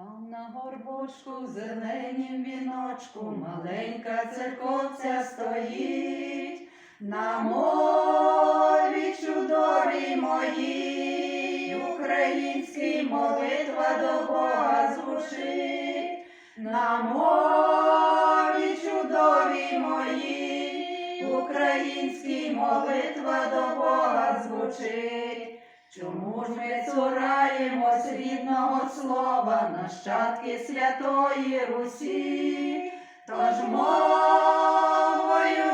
Там на горбочку зеленім віночку маленька церковця стоїть, на мові чудовій моїй, українській молитва до Бога звучить, на мові чудовій моїй, українській молитва до Бога звучить. Чому ж ми цураємось рідного слова, нащадки святої Русі? Тож мовою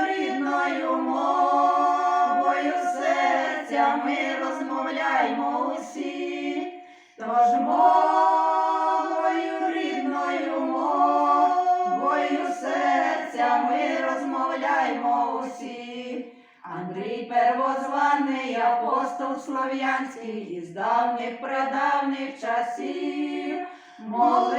рідною мовою серця ми розмовляймо усі, тож мовою рідною мовою серця ми розмовляймо усі. Андрій первозваний апостол слов'янський із давніх прадавніх часів, молитись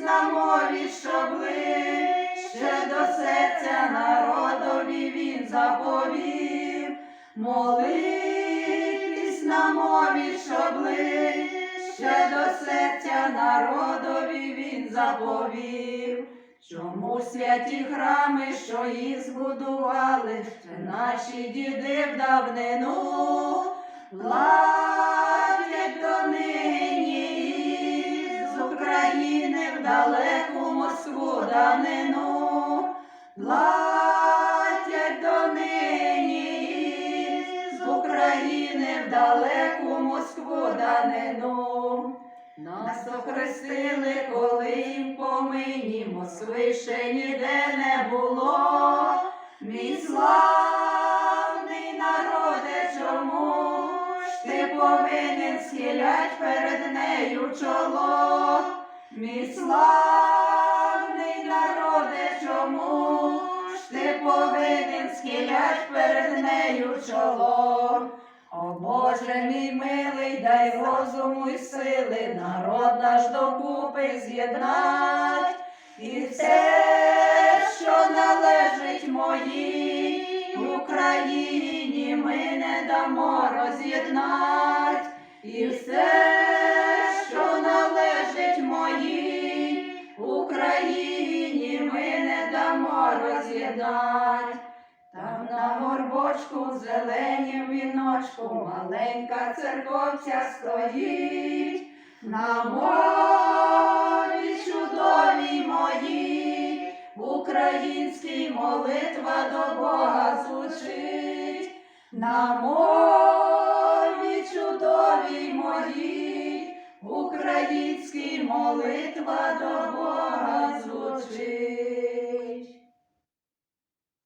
на мові, що ближче до серця народові він заповів, молитись на мові, що ближче до серця народові він заповів. Чому святі храми, що їх збудували, наші діди в давнину, платять донині з України в далеку Москву данину, платять донині з України в далеку Москву данину. Нас охрестили, коли їм помині, Москви ще ніде не було. Мій славний народе, чому ж ти повинен схилять перед нею чоло? Мій славний народе, чому ж ти повинен схилять перед нею чоло? О Боже мій милий, дай розуму й сили, народ наш докупи з'єднать, і все, що належить моїй Україні, ми не дамо роз'єднать, і все, що належить моїй Україні, ми не дамо роз'єднать. На горбочку зеленім віночку маленька церковця стоїть, на мові чудовій моїй, українській молитва до Бога звучить, на мові чудовій моїй, українській молитва до